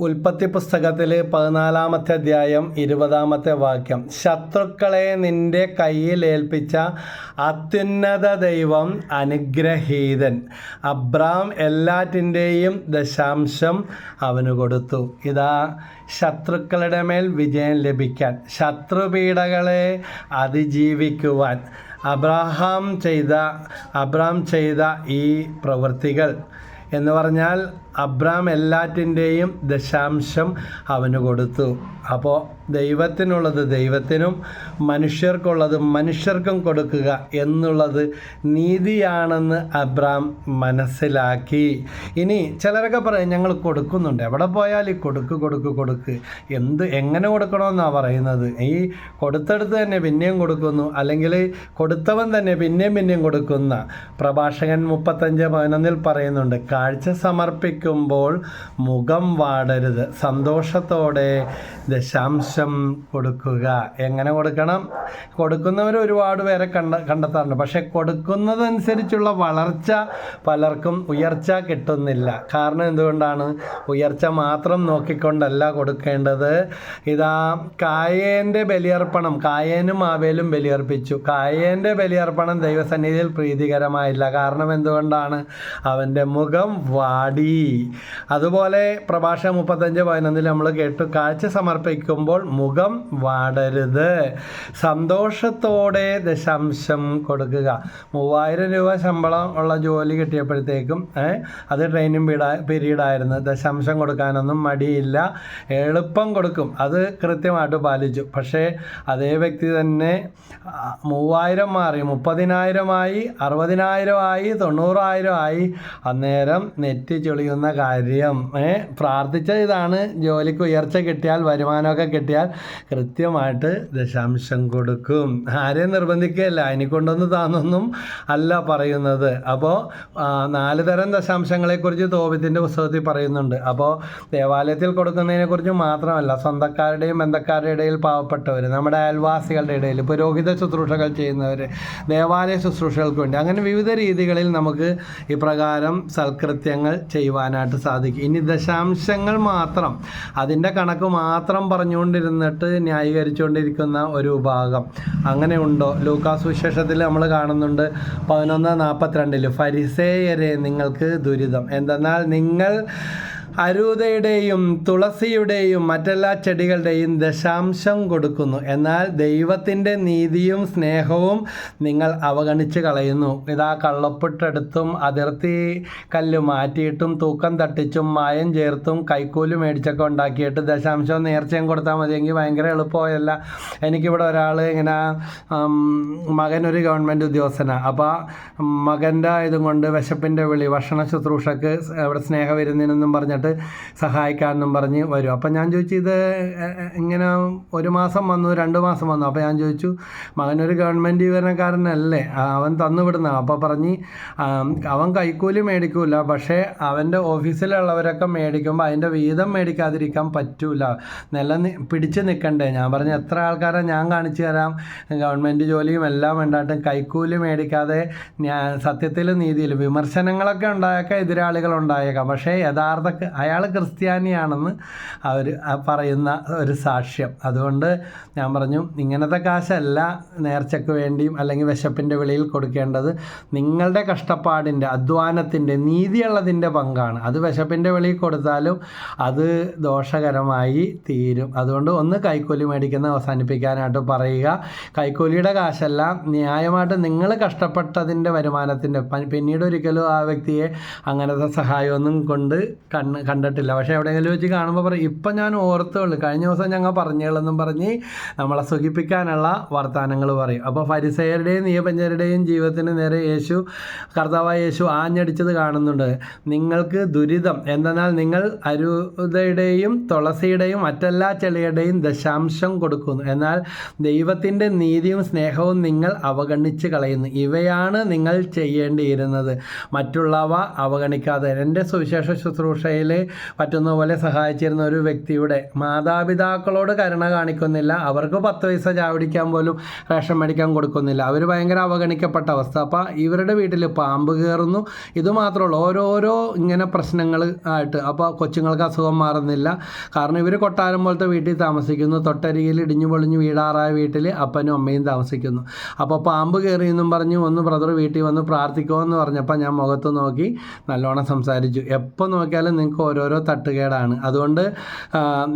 ഉൽപ്പത്തി പുസ്തകത്തിൽ പതിനാലാമത്തെ അധ്യായം ഇരുപതാമത്തെ വാക്യം. ശത്രുക്കളെ നിന്റെ കയ്യിൽ ഏൽപ്പിച്ച അത്യുന്നത ദൈവം അനുഗ്രഹീതൻ. അബ്രാം എല്ലാറ്റിന്റെയും ദശാംശം അവന് കൊടുത്തു. ഇതാ ശത്രുക്കളുടെ മേൽ വിജയം ലഭിക്കാൻ ശത്രുപീഠകളെ അതിജീവിക്കുവാൻ അബ്രാഹാം ചെയ്ത അബ്രാം ചെയ്ത ഈ പ്രവൃത്തികൾ. എന്ന് പറഞ്ഞാൽ അബ്രാം എല്ലാറ്റിന്റെയും ദശാംശം അവന് കൊടുത്തു. അപ്പോൾ ദൈവത്തിനുള്ളത് ദൈവത്തിനും മനുഷ്യർക്കുള്ളത് മനുഷ്യർക്കും കൊടുക്കുക എന്നുള്ളത് നീതിയാണെന്ന് അബ്രാം മനസ്സിലാക്കി. ഇനി ചിലരൊക്കെ പറയും ഞങ്ങൾ കൊടുക്കുന്നുണ്ട്. എവിടെ പോയാൽ ഈ കൊടുക്ക് കൊടുക്ക് കൊടുക്ക്. എന്ത് എങ്ങനെ കൊടുക്കണമെന്നാണ് പറയുന്നത്? ഈ കൊടുത്തെടുത്ത് തന്നെ പിന്നെയും കൊടുക്കുന്നു. അല്ലെങ്കിൽ കൊടുത്തവൻ തന്നെ പിന്നെയും പിന്നെയും കൊടുക്കുന്ന. പ്രഭാഷകൻ മുപ്പത്തഞ്ച് പതിനൊന്നിൽ പറയുന്നുണ്ട് കാഴ്ച സമർപ്പിക്കുമ്പോൾ മുഖം വാടരുത്. സന്തോഷത്തോടെ ദശാംശം കൊടുക്കുക. എങ്ങനെ കൊടുക്കണം? കൊടുക്കുന്നവർ ഒരുപാട് പേരെ കണ്ട കണ്ടെത്താറുണ്ട്. പക്ഷേ കൊടുക്കുന്നതനുസരിച്ചുള്ള വളർച്ച പലർക്കും ഉയർച്ച കിട്ടുന്നില്ല. കാരണം എന്തുകൊണ്ടാണ്? ഉയർച്ച മാത്രം നോക്കിക്കൊണ്ടല്ല കൊടുക്കേണ്ടത്. ഇതാ കായേന്റെ ബലിയർപ്പണം. കായേനും ആവേലും ബലിയർപ്പിച്ചു. കായേന്റെ ബലിയർപ്പണം ദൈവസന്നിധിയിൽ പ്രീതികരമായില്ല. കാരണം എന്തുകൊണ്ടാണ്? അവന്റെ മുഖം വാടി. അതുപോലെ പ്രഭാഷണം മുപ്പത്തഞ്ച് പതിനൊന്നിൽ നമ്മൾ കേട്ടു. കാഴ്ച സമർപ്പിക്കുമ്പോൾ മുഖം വാടരുത്. സന്തോഷത്തോടെ ദശാംശം കൊടുക്കുക. മൂവായിരം രൂപ ശമ്പളം ഉള്ള ജോലി കിട്ടിയപ്പോഴത്തേക്കും അത് ട്രെയിനിങ് പീഡാ പീരീഡായിരുന്നു. ദശാംശം കൊടുക്കാനൊന്നും മടിയില്ല. എളുപ്പം കൊടുക്കും. അത് കൃത്യമായിട്ട് പാലിച്ചു. പക്ഷേ അതേ വ്യക്തി തന്നെ മൂവായിരം മാറി മുപ്പതിനായിരമായി അറുപതിനായിരമായി തൊണ്ണൂറായിരമായി അന്നേരം നെറ്റ് ചൊളിയുന്ന കാര്യം പ്രാർത്ഥിച്ച ഇതാണ്. ജോലിക്ക് ഉയർച്ച കിട്ടിയാൽ വരുമാനമൊക്കെ കിട്ടിയാൽ കൃത്യമായിട്ട് ദശാംശം കൊടുക്കും. ആരെയും നിർബന്ധിക്കുകയല്ല. അതിനെക്കൊണ്ടൊന്ന് താന്നൊന്നും അല്ല പറയുന്നത്. അപ്പോൾ നാല് തരം ദശാംശങ്ങളെക്കുറിച്ച് തോപത്തിന്റെ പുസ്തകത്തിൽ പറയുന്നുണ്ട്. അപ്പോൾ ദേവാലയത്തിൽ കൊടുക്കുന്നതിനെക്കുറിച്ച് മാത്രമല്ല സ്വന്തക്കാരുടെയും ബന്ധക്കാരുടെ ഇടയിൽ പാവപ്പെട്ടവർ നമ്മുടെ അയൽവാസികളുടെ ഇടയിൽ പുരോഹിത ശുശ്രൂഷകൾ ചെയ്യുന്നവർ ദേവാലയ ശുശ്രൂഷകൾക്ക് വേണ്ടി. അങ്ങനെ വിവിധ രീതികളിൽ നമുക്ക് ഇപ്രകാരം സൽകൃത്യങ്ങൾ ചെയ്യുവാനായിട്ട് സാധിക്കും. ഇനി ദശാംശങ്ങൾ മാത്രം അതിന്റെ കണക്ക് മാത്രം പറഞ്ഞുകൊണ്ടിരുന്നിട്ട് ന്യായീകരിച്ചുകൊണ്ടിരിക്കുന്ന ഒരു ഭാഗം. അങ്ങനെ ഉണ്ടോ? ലൂക്കാസ് വിശേഷത്തിൽ നമ്മൾ കാണുന്നുണ്ട് പതിനൊന്ന് നാൽപ്പത്തിരണ്ടിൽ ഫരിസേയരെ നിങ്ങൾക്ക് ദുരിതം. എന്തെന്നാൽ നിങ്ങൾ അരൂതയുടെയും തുളസിയുടെയും മറ്റെല്ലാ ചെടികളുടെയും ദശാംശം കൊടുക്കുന്നു. എന്നാൽ ദൈവത്തിന്റെ നീതിയും സ്നേഹവും നിങ്ങൾ അവഗണിച്ച് കളയുന്നു. ഇതാ കള്ളപ്പിട്ടെടുത്തും അതിർത്തി കല്ല് മാറ്റിയിട്ടും തൂക്കം തട്ടിച്ചും മായം ചേർത്തും കൈക്കൂലി മേടിച്ചൊക്കെ ഉണ്ടാക്കിയിട്ട് ദശാംശം നേർച്ചയും കൊടുത്താൽ മതിയെങ്കിൽ ഭയങ്കര എളുപ്പമായല്ല. എനിക്കിവിടെ ഒരാൾ ഇങ്ങനെ മകനൊരു ഗവൺമെന്റ് ഉദ്യോഗസ്ഥനാണ് അപ്പോൾ മകന്റെ ഇതും കൊണ്ട് വിശപ്പിന്റെ വിളി ഭക്ഷണ ശുശ്രൂഷക്ക് ഇവിടെ സ്നേഹവിരുന്നിനെന്നും പറഞ്ഞിട്ട് സഹായിക്കാമെന്നും പറഞ്ഞ് വരും. അപ്പം ഞാൻ ചോദിച്ചു ഇത് ഇങ്ങനെ ഒരു മാസം വന്നു രണ്ട് മാസം വന്നു. അപ്പോൾ ഞാൻ ചോദിച്ചു മകനൊരു ഗവൺമെന്റ് വിവരണക്കാരനല്ലേ അവൻ തന്നു വിടുന്ന. അപ്പോൾ പറഞ്ഞ് അവൻ കൈക്കൂലി മേടിക്കൂല. പക്ഷേ അവന്റെ ഓഫീസിലുള്ളവരൊക്കെ മേടിക്കുമ്പോൾ അതിന്റെ വീതം മേടിക്കാതിരിക്കാൻ പറ്റൂല. നില പിടിച്ച് നിൽക്കണ്ടേ? ഞാൻ പറഞ്ഞു എത്ര ആൾക്കാരെ ഞാൻ കാണിച്ചു തരാം. ഗവൺമെന്റ് ജോലിയും എല്ലാം ഉണ്ടായിട്ടും കൈക്കൂലി മേടിക്കാതെ ഞാൻ സത്യത്തിൽ നീതിയിൽ വിമർശനങ്ങളൊക്കെ ഉണ്ടായേക്കാം എതിരാളികൾ ഉണ്ടായേക്കാം പക്ഷേ യഥാർത്ഥ അയാൾ ക്രിസ്ത്യാനിയാണെന്ന് അവർ പറയുന്ന ഒരു സാക്ഷ്യം. അതുകൊണ്ട് ഞാൻ പറഞ്ഞു ഇങ്ങനത്തെ കാശല്ല നേർച്ചയ്ക്ക് വേണ്ടിയും അല്ലെങ്കിൽ വിശപ്പിന്റെ വിളിയിൽ കൊടുക്കേണ്ടത് നിങ്ങളുടെ കഷ്ടപ്പാടിന്റെ അധ്വാനത്തിന്റെ നീതിയുള്ളതിന്റെ പങ്കാണ്. അത് വിശപ്പിന്റെ വെളിയിൽ കൊടുത്താലും അത് ദോഷകരമായി തീരും. അതുകൊണ്ട് ഒന്ന് കൈക്കൂലി മേടിക്കുന്ന അവസാനിപ്പിക്കാനായിട്ട് പറയുക. കൈക്കൂലിയുടെ കാശല്ല ന്യായമായിട്ട് നിങ്ങൾ കഷ്ടപ്പെട്ടതിന്റെ വരുമാനത്തിന്റെ പിന്നീട് ഒരിക്കലും ആ വ്യക്തിയെ അങ്ങനത്തെ സഹായമൊന്നും കൊണ്ട് കണ്ണ് കണ്ടിട്ടില്ല. പക്ഷേ എവിടെയെങ്കിലും വെച്ച് കാണുമ്പോൾ പറയും ഇപ്പം ഞാൻ ഓർത്തുള്ളൂ കഴിഞ്ഞ ദിവസം ഞങ്ങൾ പറഞ്ഞുള്ളെന്നും പറഞ്ഞ് നമ്മളെ സുഖിപ്പിക്കാനുള്ള വർത്തമാനങ്ങൾ പറയും. അപ്പോൾ ഫരിസയരുടെയും നിയപഞ്ചരുടെയും ജീവിതത്തിന് നേരെ യേശു കർത്താവായ യേശു ആഞ്ഞടിച്ചത് കാണുന്നുണ്ട്. നിങ്ങൾക്ക് ദുരിതം എന്തെന്നാൽ നിങ്ങൾ അരുതയുടെയും തുളസിയുടെയും മറ്റെല്ലാ ചെളിയുടെയും ദശാംശം കൊടുക്കുന്നു. എന്നാൽ ദൈവത്തിന്റെ നീതിയും സ്നേഹവും നിങ്ങൾ അവഗണിച്ച് കളയുന്നു. ഇവയാണ് നിങ്ങൾ ചെയ്യേണ്ടിയിരുന്നത്. മറ്റുള്ളവ അവഗണിക്കാതെ. എന്റെ സുവിശേഷ പറ്റുന്ന പോലെ സഹായിച്ചിരുന്ന ഒരു വ്യക്തിയുടെ മാതാപിതാക്കളോട് കരുണ കാണിക്കുന്നില്ല. അവർക്ക് പത്ത് പൈസ ചാവടിക്കാൻ പോലും റേഷൻ മേടിക്കാൻ കൊടുക്കുന്നില്ല. അവർ ഭയങ്കര അവഗണിക്കപ്പെട്ട അവസ്ഥ. അപ്പോൾ ഇവരുടെ വീട്ടിൽ പാമ്പ് കയറുന്നു. ഇത് മാത്രമുള്ളൂ ഓരോരോ ഇങ്ങനെ പ്രശ്നങ്ങൾ ആയിട്ട്. അപ്പോൾ കൊച്ചുങ്ങൾക്ക് അസുഖം മാറുന്നില്ല. കാരണം ഇവർ കൊട്ടാരം പോലത്തെ വീട്ടിൽ താമസിക്കുന്നു. തൊട്ടരികിൽ ഇടിഞ്ഞു പൊളിഞ്ഞു വീടാറായ വീട്ടിൽ അപ്പനും അമ്മയും താമസിക്കുന്നു. അപ്പോൾ പാമ്പ് കയറി എന്നും പറഞ്ഞ് ഒന്ന് ബ്രദർ വീട്ടിൽ വന്ന് പ്രാർത്ഥിക്കുമോ എന്ന് പറഞ്ഞപ്പോൾ ഞാൻ മുഖത്ത് നോക്കി നല്ലോണം സംസാരിച്ചു. എപ്പോൾ നോക്കിയാലും നിങ്ങൾക്ക് ഓരോരോ തട്ടുകേടാണ്. അതുകൊണ്ട്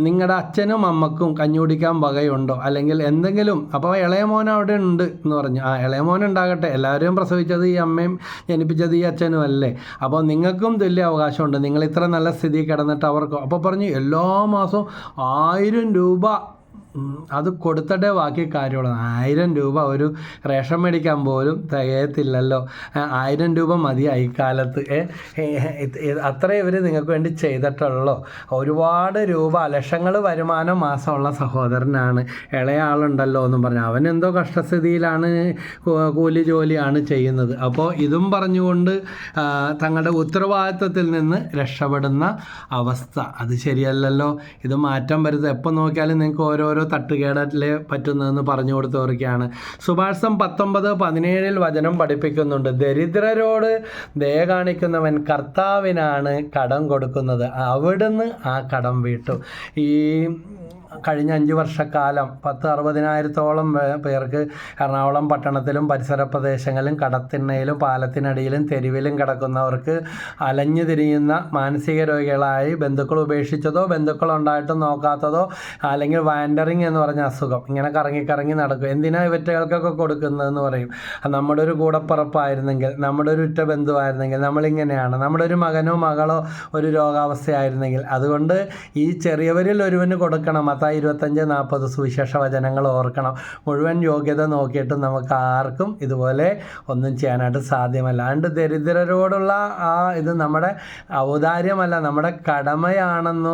നിങ്ങളുടെ അച്ഛനും അമ്മക്കും കഞ്ഞി കുടിക്കാൻ വകയുണ്ടോ? അല്ലെങ്കിൽ എന്തെങ്കിലും അപ്പോൾ ഇളയ മോൻ അവിടെ ഉണ്ട് എന്ന് പറഞ്ഞു. ആ ഇളയ മോൻ ഉണ്ടാകട്ടെ. എല്ലാവരെയും പ്രസവിച്ചത് ഈ അമ്മയും ജനിപ്പിച്ചത് ഈ അച്ഛനും അല്ലേ? അപ്പോൾ നിങ്ങൾക്കും തുല്യ അവകാശമുണ്ട്. നിങ്ങൾ ഇത്ര നല്ല സ്ഥിതി കിടന്നിട്ട് അവർക്ക് അപ്പോൾ പറഞ്ഞു എല്ലാ മാസവും ആയിരം രൂപ അത് കൊടുത്തിട്ടേ ബാക്കി കാര്യമുള്ളൂ. ആയിരം രൂപ ഒരു റേഷൻ മേടിക്കാൻ പോലും തികയത്തില്ലല്ലോ. ആയിരം രൂപ മതി കാലത്ത്. അത്രേ ഇവർ നിങ്ങൾക്ക് വേണ്ടി ചെയ്തിട്ടുള്ളൂ. ഒരുപാട് രൂപ ലക്ഷങ്ങൾ വരുമാനം മാസമുള്ള സഹോദരനാണ്. ഇളയ ആളുണ്ടല്ലോ എന്നും പറഞ്ഞു. അവൻ എന്തോ കഷ്ടസ്ഥിതിയിലാണ് കൂലി ജോലിയാണ് ചെയ്യുന്നത്. അപ്പോൾ ഇതും പറഞ്ഞുകൊണ്ട് തങ്ങളുടെ ഉത്തരവാദിത്വത്തിൽ നിന്ന് രക്ഷപ്പെടുന്ന അവസ്ഥ. അത് ശരിയല്ലല്ലോ. ഇത് മാറ്റം വരുന്നത് എപ്പോൾ നോക്കിയാലും നിങ്ങൾക്ക് ഓരോരോ തട്ടുകേടല്ലേ പറ്റുന്നതെന്ന് പറഞ്ഞു കൊടുത്തവർക്കാണ്. സുഭാഷം പത്തൊമ്പത് പതിനേഴിൽ വചനം പഠിപ്പിക്കുന്നുണ്ട്. ദരിദ്രരോട് ദയ കാണിക്കുന്നവൻ കർത്താവിനാണ് കടം കൊടുക്കുന്നത്. അവിടുന്ന് ആ കടം വീട്ടു. ഈ കഴിഞ്ഞ അഞ്ച് വർഷക്കാലം പത്ത് അറുപതിനായിരത്തോളം പേർക്ക് എറണാകുളം പട്ടണത്തിലും പരിസര പ്രദേശങ്ങളിലും കടത്തിണ്ണയിലും പാലത്തിനടിയിലും തെരുവിലും കിടക്കുന്നവർക്ക് അലഞ്ഞു തിരിയുന്ന മാനസിക രോഗികളായി ബന്ധുക്കൾ ഉപേക്ഷിച്ചതോ ബന്ധുക്കൾ ഉണ്ടായിട്ടും നോക്കാത്തതോ അല്ലെങ്കിൽ വാൻഡറിങ് എന്ന് പറഞ്ഞ അസുഖം. ഇങ്ങനെ കറങ്ങി കറങ്ങി നടക്കും. എന്തിനാ ഇവറ്റകൾക്കൊക്കെ കൊടുക്കുന്നതെന്ന് പറയും. നമ്മുടെ ഒരു കൂടപ്പുറപ്പായിരുന്നെങ്കിൽ നമ്മുടെ ഒരു ഉറ്റ ബന്ധുവായിരുന്നെങ്കിൽ നമ്മളിങ്ങനെയാണ്. നമ്മുടെ ഒരു മകനോ മകളോ ഒരു രോഗാവസ്ഥയായിരുന്നെങ്കിൽ. അതുകൊണ്ട് ഈ ചെറിയവരിൽ ഒരുവന് കൊടുക്കണം. മത്തായി ഇരുപത്തഞ്ച് നാൽപ്പത് സുവിശേഷ വചനങ്ങൾ ഓർക്കണം. മുഴുവൻ യോഗ്യത നോക്കിയിട്ട് നമുക്ക് ആർക്കും ഇതുപോലെ ഒന്നും ചെയ്യാനായിട്ട് സാധ്യമല്ല. അതുകൊണ്ട് ദരിദ്രരോടുള്ള ആ ഇത് നമ്മുടെ ഔദാര്യമല്ല നമ്മുടെ കടമയാണെന്ന്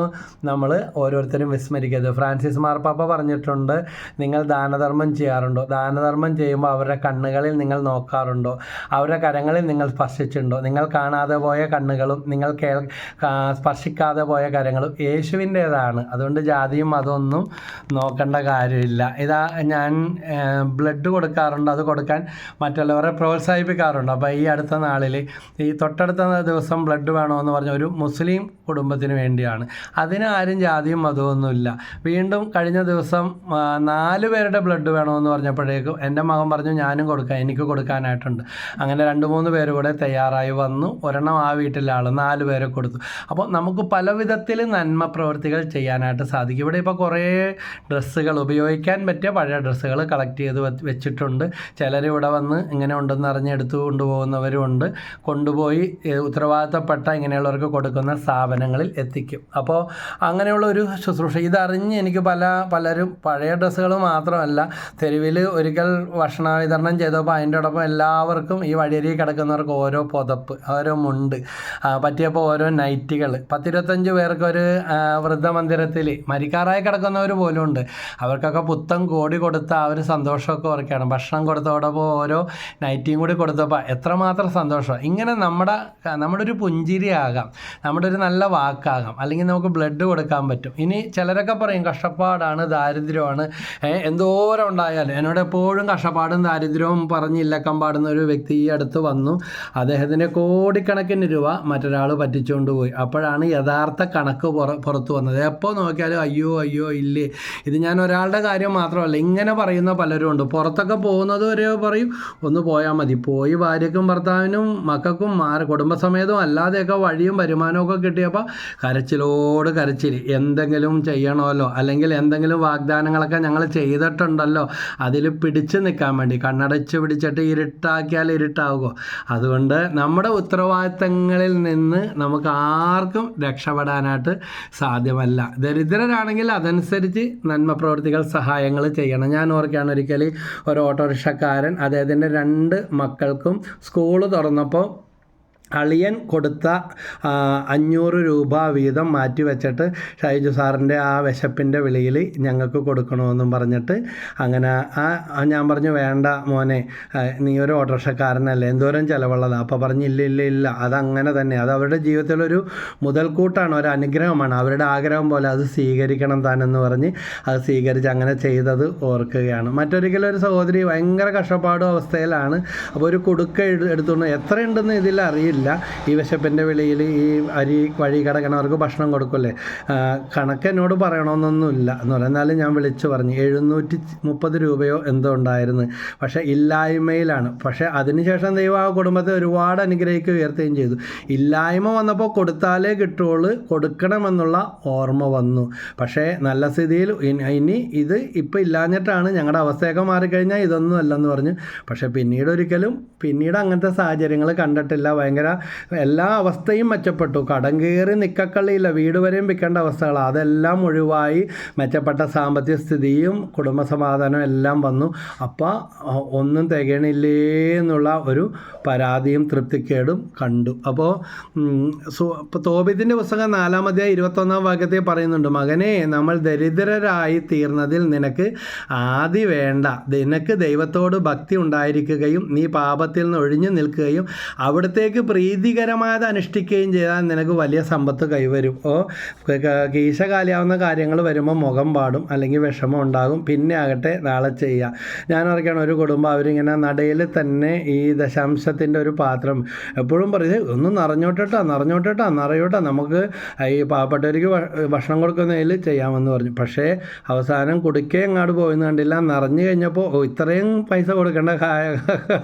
നമ്മൾ ഓരോരുത്തരും വിസ്മരിക്കരുത്. ഫ്രാൻസിസ് മാർപ്പാപ്പ പറഞ്ഞിട്ടുണ്ട് നിങ്ങൾ ദാനധർമ്മം ചെയ്യാറുണ്ടോ? ദാനധർമ്മം ചെയ്യുമ്പോൾ അവരുടെ കണ്ണുകളിൽ നിങ്ങൾ നോക്കാറുണ്ടോ? അവരുടെ കരങ്ങളിൽ നിങ്ങൾ സ്പർശിച്ചിട്ടുണ്ടോ? നിങ്ങൾ കാണാതെ പോയ കണ്ണുകളും നിങ്ങൾ കേൾ സ്പർശിക്കാതെ പോയ കരങ്ങളും യേശുവിന്റേതാണ്. അതുകൊണ്ട് ജാതിയും അതൊന്നും നോക്കേണ്ട കാര്യമില്ല. ഇതാ ഞാൻ ബ്ലഡ് കൊടുക്കാറുണ്ട്. അത് കൊടുക്കാൻ മറ്റുള്ളവരെ പ്രോത്സാഹിപ്പിക്കാറുണ്ട്. അപ്പോൾ ഈ അടുത്ത നാളിൽ ഈ തൊട്ടടുത്ത ദിവസം ബ്ലഡ് വേണമെന്ന് പറഞ്ഞ ഒരു മുസ്ലിം കുടുംബത്തിന് വേണ്ടിയാണ്. അതിന് ആരും ജാതിയും മതമൊന്നുമില്ല വീണ്ടും കഴിഞ്ഞ ദിവസം നാല് പേരുടെ ബ്ലഡ് വേണമെന്ന് പറഞ്ഞപ്പോഴേക്കും എന്റെ മകൻ പറഞ്ഞു ഞാനും കൊടുക്കാം എനിക്ക് കൊടുക്കാനായിട്ടുണ്ട്. അങ്ങനെ രണ്ട് മൂന്ന് പേര് കൂടെ തയ്യാറായി വന്നു. ഒരെണ്ണം ആ വീട്ടിലെ ആൾ നാല് പേരെ കൊടുത്തു. അപ്പോൾ നമുക്ക് പല വിധത്തിൽ നന്മ പ്രവൃത്തികൾ ചെയ്യാനായിട്ട് സാധിക്കും. ഇവിടെ ഇപ്പോൾ കുറേ ഡ്രസ്സുകൾ ഉപയോഗിക്കാൻ പറ്റിയ പഴയ ഡ്രസ്സുകൾ കളക്ട് ചെയ്ത് വെച്ചിട്ടുണ്ട്. ചിലർ ഇവിടെ വന്ന് ഇങ്ങനെ ഉണ്ടെന്ന് അറിഞ്ഞ് എടുത്തു കൊണ്ടുപോകുന്നവരും ഉണ്ട്. കൊണ്ടുപോയി ഉത്തരവാദിത്തപ്പെട്ട ഇങ്ങനെയുള്ളവർക്ക് കൊടുക്കുന്ന സ്ഥാപനങ്ങളിൽ എത്തിക്കും. അപ്പോൾ അങ്ങനെയുള്ള ഒരു ശുശ്രൂഷ. ഇതറിഞ്ഞ് എനിക്ക് പല പലരും പഴയ ഡ്രസ്സുകൾ മാത്രമല്ല തെരുവിൽ ഒരിക്കൽ ഭക്ഷണ വിതരണം ചെയ്തപ്പോൾ അതിന്റെ ഒപ്പം എല്ലാവർക്കും ഈ വഴിയരി കിടക്കുന്നവർക്ക് ഓരോ പുതപ്പ് ഓരോ മുണ്ട് പറ്റിയപ്പോൾ ഓരോ നൈറ്റുകൾ പത്തിരുപത്തഞ്ച് പേർക്ക് ഒരു വൃദ്ധമന്ദിരത്തിൽ മരിക്കാറായി കിടക്കുന്നവർ പോലും ഉണ്ട്. അവർക്കൊക്കെ പുത്തൻ കോടി കൊടുത്ത ആ ഒരു സന്തോഷമൊക്കെ ഓർക്കുകയാണ് ഭക്ഷണം കൊടുത്തോടൊപ്പം ഓരോ നൈറ്റിയും കൂടി കൊടുത്തപ്പോൾ എത്രമാത്രം സന്തോഷം. ഇങ്ങനെ നമ്മുടെ നമ്മുടെ ഒരു പുഞ്ചിരി പുഞ്ചിരിയാകാം. നമ്മുടെ ഒരു നല്ല വാക്കാകാം. അല്ലെങ്കിൽ നമുക്ക് ബ്ലഡ് കൊടുക്കാൻ പറ്റും. ഇനി ചിലരൊക്കെ പറയും കഷ്ടപ്പാടാണ് ദാരിദ്ര്യമാണ്. എന്തോരം ഉണ്ടായാലും. എന്നോട് എപ്പോഴും കഷ്ടപ്പാടും ദാരിദ്ര്യവും പറഞ്ഞ് ഇല്ലക്കം പാടുന്ന ഒരു വ്യക്തി ഈ അടുത്ത് വന്നു. അദ്ദേഹത്തിന്റെ കോടിക്കണക്കിന് രൂപ മറ്റൊരാൾ പറ്റിച്ചുകൊണ്ട് പോയി. അപ്പോഴാണ് യഥാർത്ഥ കണക്ക് പുറ പുറത്തു വന്നത്. എപ്പോൾ നോക്കിയാലും അയ്യോ അയ്യോ ഇല്ലേ? ഇത് ഞാൻ ഒരാളുടെ കാര്യം മാത്രമല്ല ഇങ്ങനെ പറയുന്ന പലരും ഉണ്ട്. പുറത്തൊക്കെ പോകുന്നത് വരെ പറയും ഒന്ന് പോയാൽ മതി. പോയി ഭാര്യക്കും ഭർത്താവിനും മക്കൾക്കും മാറി കുടുംബസമേതവും അല്ലാതെയൊക്കെ വഴിയും വരുമാനമൊക്കെ കിട്ടിയപ്പോൾ കരച്ചിലോട് കരച്ചിൽ എന്തെങ്കിലും ചെയ്യണമല്ലോ അല്ലെങ്കിൽ എന്തെങ്കിലും വാഗ്ദാനങ്ങളൊക്കെ ഞങ്ങൾ ചെയ്തിട്ടുണ്ടല്ലോ അതിൽ പിടിച്ച് നിൽക്കാൻ വേണ്ടി. കണ്ണടച്ച് പിടിച്ചിട്ട് ഇരുട്ടാക്കിയാൽ ഇരുട്ടാകുമോ അതുകൊണ്ട് നമ്മുടെ ഉത്തരവാദിത്തങ്ങളിൽ നിന്ന് നമുക്ക് ആർക്കും രക്ഷപ്പെടാനായിട്ട് സാധ്യമല്ല. ദരിദ്രരാണെങ്കിൽ അതനുസരിച്ച് നന്മ പ്രവർത്തികൾ സഹായങ്ങൾ ചെയ്യണം. ഞാൻ ഓർക്കുകയാണ് ഒരിക്കൽ ഒരു ഓട്ടോറിക്ഷക്കാരൻ അദ്ദേഹത്തിന്റെ രണ്ട് മക്കൾക്കും സ്കൂൾ തുറന്നപ്പോൾ അളിയൻ കൊടുത്ത അഞ്ഞൂറ് രൂപ വീതം മാറ്റി വെച്ചിട്ട് ഷൈജു സാറിന്റെ ആ വിശപ്പിന്റെ വിളിയിൽ ഞങ്ങൾക്ക് കൊടുക്കണമെന്നും പറഞ്ഞിട്ട് അങ്ങനെ ആ ഞാൻ പറഞ്ഞു വേണ്ട മോനെ നീ ഒരു ഓട്ടോറിക്ഷക്കാരനല്ലേ എന്തോരം ചിലവുള്ളതാണ് അപ്പോൾ പറഞ്ഞു ഇല്ല ഇല്ല ഇല്ല അതങ്ങനെ തന്നെ അത് അവരുടെ ജീവിതത്തിലൊരു മുതൽക്കൂട്ടാണ് ഒരു അനുഗ്രഹമാണ് അവരുടെ ആഗ്രഹം പോലെ അത് സ്വീകരിക്കണം താനെന്ന് പറഞ്ഞ് അത് സ്വീകരിച്ച് അങ്ങനെ ചെയ്തത് ഓർക്കുകയാണ്. മറ്റൊരിക്കലും ഒരു സഹോദരി ഭയങ്കര കഷ്ടപ്പാടും അവസ്ഥയിലാണ്. അപ്പോൾ ഒരു കൊടുക്ക എടു- എടുത്തുകൊണ്ട് എത്രയുണ്ടെന്ന് ഇതിൽ അറിയില്ല ഈ വിശപ്പിന്റെ വെളിയിൽ ഈ അരി വഴി കിടക്കണവർക്ക് ഭക്ഷണം കൊടുക്കുമല്ലേ കണക്ക് എന്നോട് പറയണമെന്നൊന്നുമില്ല എന്ന് പറഞ്ഞാൽ ഞാൻ വിളിച്ചു പറഞ്ഞു എഴുന്നൂറ്റി മുപ്പത് രൂപയോ എന്തോ ഉണ്ടായിരുന്നു. പക്ഷേ ഇല്ലായ്മയിലാണ്. പക്ഷേ അതിനുശേഷം ദൈവം ആ കുടുംബത്തെ ഒരുപാട് അനുഗ്രഹിക്കുക ഉയർത്തുകയും ചെയ്തു. ഇല്ലായ്മ വന്നപ്പോൾ കൊടുത്താലേ കിട്ടുള്ളൂ കൊടുക്കണമെന്നുള്ള ഓർമ്മ വന്നു. പക്ഷേ നല്ല സ്ഥിതിയിൽ ഇനി- ഇത് ഇപ്പം ഇല്ലാഞ്ഞിട്ടാണ് ഞങ്ങളുടെ അവസ്ഥയൊക്കെ മാറിക്കഴിഞ്ഞാൽ ഇതൊന്നും അല്ലെന്ന് പറഞ്ഞു. പക്ഷേ പിന്നീട് ഒരിക്കലും പിന്നീട് അങ്ങനത്തെ സാഹചര്യങ്ങൾ കണ്ടിട്ടില്ല. ഭയങ്കര എല്ലാ അവസ്ഥയും മെച്ചപ്പെട്ടു. കടം കയറി നിക്കക്കള്ളിയില്ല. വീട് വരെയും വിൽക്കേണ്ട അവസ്ഥകൾ അതെല്ലാം ഒഴിവായി മെച്ചപ്പെട്ട സാമ്പത്തിക സ്ഥിതിയും കുടുംബസമാധാനവും എല്ലാം വന്നു. അപ്പോൾ ഒന്നും തികയണില്ലേ എന്നുള്ള ഒരു പരാതിയും തൃപ്തിക്കേടും കണ്ടു. അപ്പോൾ ഇപ്പോൾ തോബിത്തിന്റെ പുസ്തകം നാലാമധ്യായ ഇരുപത്തൊന്നാം വാക്യത്തിൽ പറയുന്നുണ്ട് മകനെ നമ്മൾ ദരിദ്രരായി തീർന്നതിൽ നിനക്ക് ആദി വേണ്ട. നിനക്ക് ദൈവത്തോട് ഭക്തി ഉണ്ടായിരിക്കുകയും നീ പാപത്തിൽ നിന്ന് ഒഴിഞ്ഞു നിൽക്കുകയും അവിടത്തേക്ക് പ്രീതികരമായത് അനുഷ്ഠിക്കുകയും ചെയ്താൽ നിനക്ക് വലിയ സമ്പത്ത് കൈവരും. ഓ ക- ക- കീശ കാലിയാവുന്ന കാര്യങ്ങൾ വരുമ്പോൾ മുഖം പാടും അല്ലെങ്കിൽ വിഷമം ഉണ്ടാകും. പിന്നെ ആകട്ടെ നാളെ ചെയ്യുക ഞാൻ ഓർക്കുകയാണ് ഒരു കുടുംബം അവരിങ്ങനെ നടയിൽ തന്നെ ഈ ദശാംശത്തിന്റെ ഒരു പാത്രം എപ്പോഴും പറയും ഒന്ന് നിറഞ്ഞോട്ടെട്ടാ നിറഞ്ഞോട്ടെട്ടാ നിറയോട്ടെ നമുക്ക് ഈ പാവപ്പെട്ടവർക്ക് ഭക്ഷണം കൊടുക്കുന്നതിൽ ചെയ്യാമെന്ന് പറഞ്ഞു. പക്ഷേ അവസാനം കുടിക്കേ എങ്ങാട് പോയെന്ന് കണ്ടില്ല. നിറഞ്ഞു കഴിഞ്ഞപ്പോൾ ഇത്രയും പൈസ കൊടുക്കേണ്ട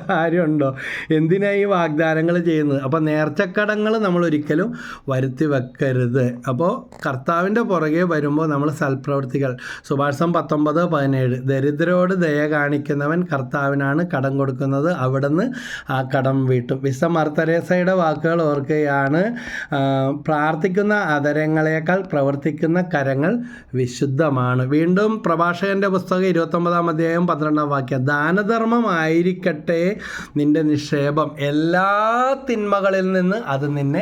കാര്യമുണ്ടോ? എന്തിനാ ഈ വാഗ്ദാനങ്ങൾ ചെയ്യുന്നത്? അപ്പോൾ നേർച്ചക്കടങ്ങൾ നമ്മൾ ഒരിക്കലും വരുത്തി വെക്കരുത്. അപ്പോൾ കർത്താവിന്റെ പുറകെ വരുമ്പോൾ നമ്മൾ സൽപ്രവൃത്തികൾ സുഭാഷം പത്തൊമ്പത് പതിനേഴ്. ദരിദ്രരോട് ദയ കാണിക്കുന്നവൻ കർത്താവിനാണ് കടം കൊടുക്കുന്നത്. അവിടുന്ന് ആ കടം വീട്ടും. വിശ മർത്തരേസയുടെ വാക്കുകൾ ഓർക്കുകയാണ് പ്രാർത്ഥിക്കുന്ന അതരങ്ങളേക്കാൾ പ്രവർത്തിക്കുന്ന കരങ്ങൾ വിശുദ്ധമാണ്. വീണ്ടും പ്രഭാഷകന്റെ പുസ്തകം ഇരുപത്തൊമ്പതാം അധ്യായം പന്ത്രണ്ടാം വാക്യം. ദാനധർമ്മമായിരിക്കട്ടെ നിന്റെ നിക്ഷേപം. എല്ലാ തിന്മകളിൽ നിന്ന് അത് നിന്നെ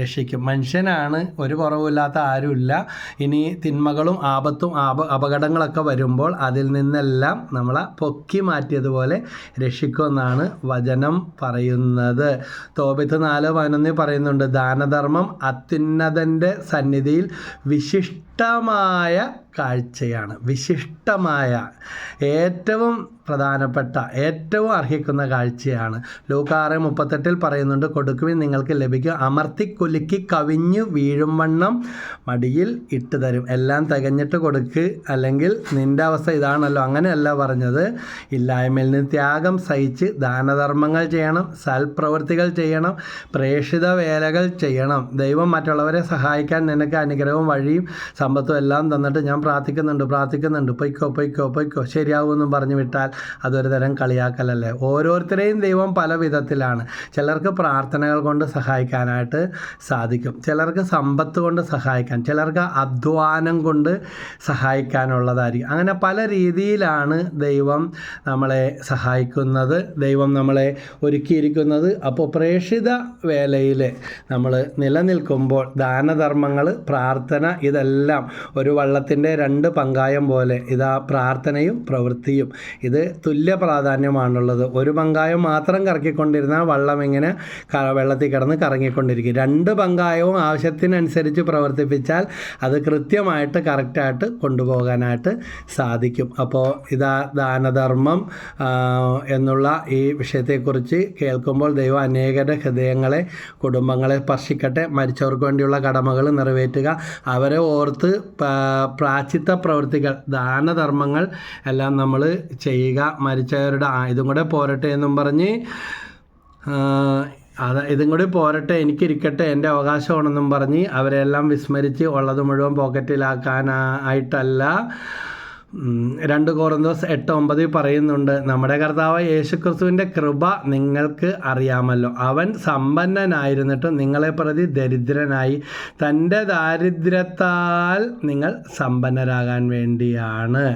രക്ഷിക്കും. മനുഷ്യനാണ് ഒരു കുറവുമില്ലാത്ത ആരുമില്ല. ഇനി തിന്മകളും ആപത്തും ആപ അപകടങ്ങളൊക്കെ വരുമ്പോൾ അതിൽ നിന്നെല്ലാം നമ്മളെ പൊക്കി മാറ്റിയതുപോലെ രക്ഷിക്കുമെന്നാണ് വചനം പറയുന്നത്. തോപിത്ത് നാല് പതിനൊന്നിൽ പറയുന്നുണ്ട് ദാനധർമ്മം അത്യുന്നതന്റെ സന്നിധിയിൽ വിശിഷ്ടമായ കാഴ്ചയാണ്. വിശിഷ്ടമായ ഏറ്റവും പ്രധാനപ്പെട്ട ഏറ്റവും അർഹിക്കുന്ന കാഴ്ചയാണ്. ലൂക്കാറ് മുപ്പത്തെട്ടിൽ പറയുന്നുണ്ട് കൊടുക്കുവിൻ നിങ്ങൾക്ക് ലഭിക്കും. അമർത്തി കൊലുക്കി കവിഞ്ഞു വീഴും വണ്ണം മടിയിൽ ഇട്ട് തരും. എല്ലാം തികഞ്ഞിട്ട് കൊടുക്ക്. അല്ലെങ്കിൽ നിന്റെ അവസ്ഥ ഇതാണല്ലോ. അങ്ങനെയല്ല പറഞ്ഞത്. ഇല്ലായ്മയിൽ നിന്ന് ത്യാഗം സഹിച്ച് ദാനധർമ്മങ്ങൾ ചെയ്യണം സൽപ്രവൃത്തികൾ ചെയ്യണം പ്രേക്ഷിത വേലകൾ ചെയ്യണം. ദൈവം മറ്റുള്ളവരെ സഹായിക്കാൻ നിനക്ക് അനുഗ്രഹവും വഴിയും സമ്പത്തും എല്ലാം തന്നിട്ട് ഞാൻ പ്രാർത്ഥിക്കുന്നുണ്ട് പ്രാർത്ഥിക്കുന്നുണ്ട്. പൊയ്ക്കോ പൊയ്ക്കോ പൊയ്ക്കോ. ശരിയാവുമെന്നും പറഞ്ഞു വിട്ടാൽ അതൊരു തരം കളിയാക്കലല്ലേ? ഓരോരുത്തരെയും ദൈവം പല വിധത്തിലാണ്. ചിലർക്ക് പ്രാർത്ഥനകൾ കൊണ്ട് സഹായിക്കാനായിട്ട് സാധിക്കും. ചിലർക്ക് സമ്പത്ത് കൊണ്ട് സഹായിക്കാൻ ചിലർക്ക് അധ്വാനം കൊണ്ട് സഹായിക്കാനുള്ളതായിരിക്കും. അങ്ങനെ പല രീതിയിലാണ് ദൈവം നമ്മളെ സഹായിക്കുന്നത് ദൈവം നമ്മളെ ഒരുക്കിയിരിക്കുന്നത്. അപ്പോൾ പ്രേക്ഷിത വേലയിൽ നമ്മൾ നിലനിൽക്കുമ്പോൾ ദാനധർമ്മങ്ങൾ പ്രാർത്ഥന ഇതെല്ലാം ഒരു വള്ളത്തിന്റെ രണ്ട് പങ്കായം പോലെ ഇതാ പ്രാർത്ഥനയും പ്രവൃത്തിയും. ഇത് തുല്യ പ്രാധാന്യമാണുള്ളത്. ഒരു പങ്കായം മാത്രം കറക്കിക്കൊണ്ടിരുന്നാൽ വള്ളം ഇങ്ങനെ വെള്ളത്തിൽ കിടന്ന് കറങ്ങിക്കൊണ്ടിരിക്കും. രണ്ട് പങ്കായവും ആവശ്യത്തിനനുസരിച്ച് പ്രവർത്തിപ്പിച്ചാൽ അത് കൃത്യമായിട്ട് കറക്റ്റായിട്ട് കൊണ്ടുപോകാനായിട്ട് സാധിക്കും. അപ്പോൾ ഇതാ ദാനധർമ്മം എന്നുള്ള ഈ വിഷയത്തെക്കുറിച്ച് കേൾക്കുമ്പോൾ ദൈവം അനേകരുടെ ഹൃദയങ്ങളെ കുടുംബങ്ങളെ സ്പർശിക്കട്ടെ. മരിച്ചവർക്ക് വേണ്ടിയുള്ള കടമകൾ നിറവേറ്റുക. അവരെ ഓർത്ത് പ- പ്രാച്ചിത്ത പ്രവൃത്തികൾ ദാനധർമ്മങ്ങൾ എല്ലാം നമ്മൾ ചെയ്യുക മരിച്ചവരുടെ ഇതും കൂടെ പോരട്ടെ എന്നും പറഞ്ഞ് അത് ഇതും കൂടി പോരട്ടെ എനിക്കിരിക്കട്ടെ എന്റെ അവകാശമാണെന്നും പറഞ്ഞ് അവരെല്ലാം വിസ്മരിച്ച് ഉള്ളത് മുഴുവൻ പോക്കറ്റിലാക്കാനായിട്ടല്ല രണ്ട് കോറന്തോസ് എട്ട് ഒമ്പതിൽ പറയുന്നുണ്ട് നമ്മുടെ കർത്താവ് യേശുക്രിസ്തുവിന്റെ കൃപ നിങ്ങൾക്ക് അറിയാമല്ലോ. അവൻ സമ്പന്നനായിരുന്നിട്ടും നിങ്ങളെ പ്രതി ദരിദ്രനായി. തന്റെ ദാരിദ്ര്യത്താൽ നിങ്ങൾ സമ്പന്നരാകാൻ വേണ്ടിയാണ്.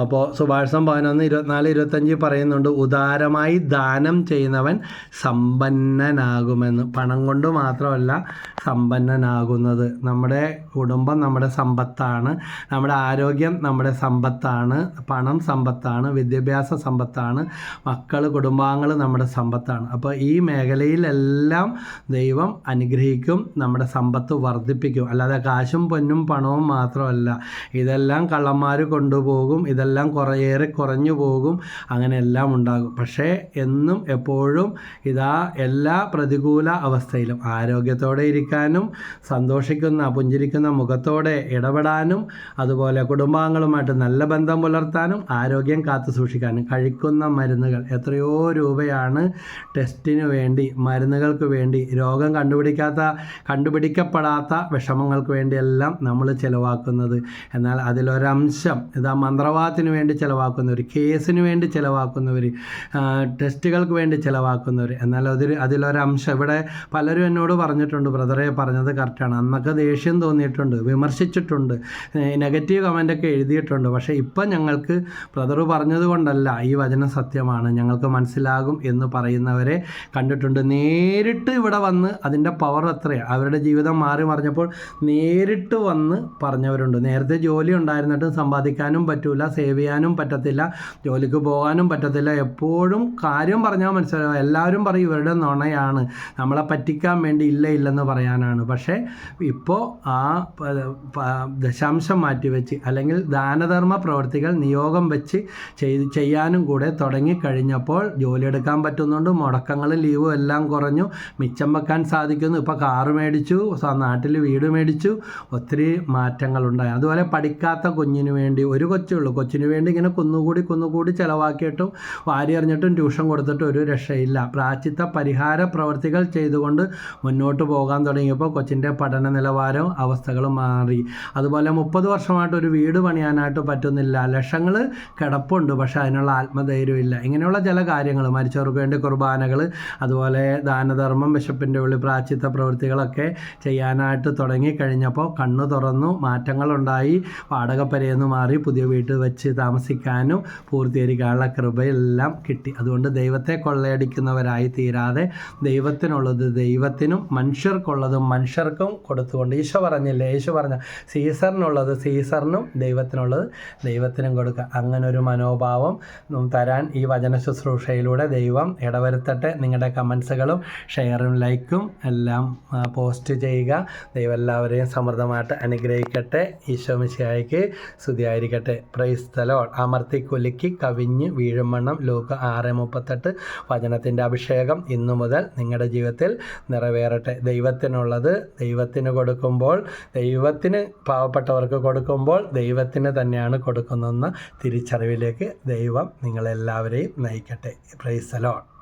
അപ്പോൾ സുഭാഷം പതിനൊന്ന് ഇരുപത്തിനാല് ഇരുപത്തഞ്ച് പറയുന്നുണ്ട് ഉദാരമായി ദാനം ചെയ്യുന്നവൻ സമ്പന്നനാകുമെന്ന്. പണം കൊണ്ട് മാത്രമല്ല സമ്പന്നനാകുന്നത്. നമ്മുടെ കുടുംബം നമ്മുടെ സമ്പത്താണ്. നമ്മുടെ ആരോഗ്യം നമ്മുടെ സമ്പത്താണ് പണം സമ്പത്താണ് വിദ്യാഭ്യാസ സമ്പത്താണ് മക്കൾ കുടുംബാംഗങ്ങൾ നമ്മുടെ സമ്പത്താണ്. അപ്പോൾ ഈ മേഖലയിലെല്ലാം ദൈവം അനുഗ്രഹിക്കും നമ്മുടെ സമ്പത്ത് വർദ്ധിപ്പിക്കും. അല്ലാതെ കാശും പൊന്നും പണവും മാത്രമല്ല. ഇതെല്ലാം കള്ളന്മാർ കൊണ്ടുപോകും ഇതെല്ലാം കുറേയേറെ കുറഞ്ഞു പോകും അങ്ങനെ എല്ലാം ഉണ്ടാകും. പക്ഷേ എന്നും എപ്പോഴും ഇതാ എല്ലാ പ്രതികൂല അവസ്ഥയിലും ആരോഗ്യത്തോടെ ഇരിക്കാനും സന്തോഷിക്കുന്ന പുഞ്ചിരിക്കുന്ന മുഖത്തോടെ ഇടപെടാനും അതുപോലെ കുടുംബാംഗങ്ങളുമായിട്ട് നല്ല ബന്ധം പുലർത്താനും ആരോഗ്യം കാത്തു സൂക്ഷിക്കാനും കഴിക്കുന്ന മരുന്നുകൾ എത്രയോ രൂപയാണ് ടെസ്റ്റിന് വേണ്ടി മരുന്നുകൾക്ക് വേണ്ടി രോഗം കണ്ടുപിടിക്കാത്ത കണ്ടുപിടിക്കപ്പെടാത്ത വിഷമങ്ങൾക്ക് വേണ്ടിയെല്ലാം നമ്മൾ ചിലവാക്കുന്നത്. എന്നാൽ അതിലൊരംശം ഇതാ മന്ത്രവാദത്തിന് വേണ്ടി ചിലവാക്കുന്നവർ കേസിന് വേണ്ടി ചിലവാക്കുന്നവർ ടെസ്റ്റുകൾക്ക് വേണ്ടി ചിലവാക്കുന്നവർ എന്നാൽ അതിൽ അതിലൊരംശം ഇവിടെ പലരും എന്നോട് പറഞ്ഞിട്ടുണ്ട് ബ്രദറെ പറഞ്ഞത് കറക്റ്റാണ് അന്നൊക്കെ ദേഷ്യം തോന്നിയിട്ടുണ്ട് വിമർശിച്ചിട്ടുണ്ട് നെഗറ്റീവ് കമന്റൊക്കെ എഴുതിയിട്ടുണ്ട്. പക്ഷേ ഇപ്പം ഞങ്ങൾക്ക് ബ്രദർ പറഞ്ഞതുകൊണ്ടല്ല ഈ വചനം സത്യമാണ് ഞങ്ങൾക്ക് മനസ്സിലാകും എന്ന് പറയുന്നവരെ കണ്ടിട്ടുണ്ട്. നേരിട്ട് ഇവിടെ വന്ന് അതിന്റെ പവർ എത്രയാണ് അവരുടെ ജീവിതം മാറി മറിഞ്ഞപ്പോൾ നേരിട്ട് വന്ന് പറഞ്ഞവരുണ്ട്. നേരത്തെ ജോലി ഉണ്ടായിരുന്നിട്ടും സമ്പാദിക്കാനും പറ്റൂല സേവ് ചെയ്യാനും പറ്റത്തില്ല ജോലിക്ക് പോകാനും പറ്റത്തില്ല. എപ്പോഴും കാര്യം പറഞ്ഞാൽ മനസ്സിലാവും. എല്ലാവരും പറയും ഇവരുടെ നുണയാണ്. നമ്മളെ പറ്റിക്കാൻ വേണ്ടി ഇല്ല ഇല്ലെന്ന് പറയാനാണ്. പക്ഷേ ഇപ്പോൾ ആ ദശാംശം മാറ്റിവെച്ച് അല്ലെങ്കിൽ ദാനധർമ്മ പ്രവർത്തികൾ നിയോഗം വെച്ച് ചെയ്യാനും കൂടെ തുടങ്ങിക്കഴിഞ്ഞപ്പോൾ ജോലിയെടുക്കാൻ പറ്റുന്നുണ്ട്. മുടക്കങ്ങൾ ലീവും എല്ലാം കുറഞ്ഞു. മിച്ചം വെക്കാൻ സാധിക്കുന്നു. ഇപ്പോൾ കാറ് മേടിച്ചു നാട്ടിൽ വീട് മേടിച്ചു. ഒത്തിരി മാറ്റങ്ങളുണ്ടായി. അതുപോലെ പഠിക്കാത്ത കുഞ്ഞിന് വേണ്ടി ഒരു കൊച്ചേ ഉള്ളൂ. കൊച്ചിന് വേണ്ടി ഇങ്ങനെ കുന്നുകൂടി കുന്നുകൂടി ചിലവാക്കിയിട്ടും വാരി എറിഞ്ഞിട്ടും ട്യൂഷൻ കൊടുത്തിട്ടും ഒരു രക്ഷയില്ല. പ്രാച്ചിത്ത പരിഹാര പ്രവർത്തികൾ ചെയ്തുകൊണ്ട് മുന്നോട്ട് പോകാൻ തുടങ്ങിയപ്പോൾ കൊച്ചിന്റെ പഠന നിലവാരവും അവസ്ഥകളും മാറി. അതുപോലെ മുപ്പത് വർഷമായിട്ട് ഒരു വീട് പണിയാനായിട്ട് പറ്റുന്നില്ല. ലക്ഷങ്ങൾ കിടപ്പുണ്ട് പക്ഷേ അതിനുള്ള ആത്മധൈര്യമില്ല. ഇങ്ങനെയുള്ള ചില കാര്യങ്ങൾ മരിച്ചവർക്ക് വേണ്ടി കുർബാനകൾ അതുപോലെ ദാനധർമ്മം ബിഷപ്പിന്റെ ഉള്ളിൽ പ്രാച്ചിത്ത പ്രവൃത്തികളൊക്കെ ചെയ്യാനായിട്ട് തുടങ്ങിക്കഴിഞ്ഞപ്പോൾ കണ്ണു തുറന്നു മാറ്റങ്ങളുണ്ടായി വാടകപ്പരയെന്ന് മാറി പുതിയ വീട്ടിൽ വെച്ച് താമസിക്കാനും പൂർത്തീകരിക്കാനുള്ള കൃപയെല്ലാം കിട്ടി. അതുകൊണ്ട് ദൈവത്തെ കൊള്ളയടിക്കുന്നവരായി തീരാതെ ദൈവത്തിനുള്ളത് ദൈവത്തിനും മനുഷ്യർക്കുള്ളത് മനുഷ്യർക്കും കൊടുത്തുകൊണ്ട് ഈശോ പറഞ്ഞില്ലേ? ഈശോ പറഞ്ഞ സീസറിനുള്ളത് സീസറിനും ദൈവത്തിനുള്ളത് ദൈവത്തിനും കൊടുക്കുക. അങ്ങനെ ഒരു മനോഭാവം തരാൻ ഈ വചന ശുശ്രൂഷയിലൂടെ ദൈവം ഇടവരുത്തട്ടെ. നിങ്ങളുടെ കമൻസുകളും ഷെയറും ലൈക്കും എല്ലാം പോസ്റ്റ് ചെയ്യുക. ദൈവം എല്ലാവരെയും സമൃദ്ധമായിട്ട് അനുഗ്രഹിക്കട്ടെ. ഈശോ മിശിഹായിക്ക് സ്തുതിയായിരിക്കട്ടെ. പ്രൈസ് തലോൺ അമർത്തി കുലുക്കി കവിഞ്ഞ് വീഴുമണ്ണം ലൂക്ക് ആറ് മുപ്പത്തെട്ട്. വചനത്തിന്റെ അഭിഷേകം ഇന്നു മുതൽ നിങ്ങളുടെ ജീവിതത്തിൽ നിറവേറട്ടെ. ദൈവത്തിനുള്ളത് ദൈവത്തിന് കൊടുക്കുമ്പോൾ ദൈവത്തിന് പാവപ്പെട്ടവർക്ക് കൊടുക്കുമ്പോൾ ദൈവത്തിന് തന്നെയാണ് കൊടുക്കുന്നതെന്ന തിരിച്ചറിവിലേക്ക് ദൈവം നിങ്ങളെല്ലാവരെയും നയിക്കട്ടെ. പ്രൈസ് തലോൺ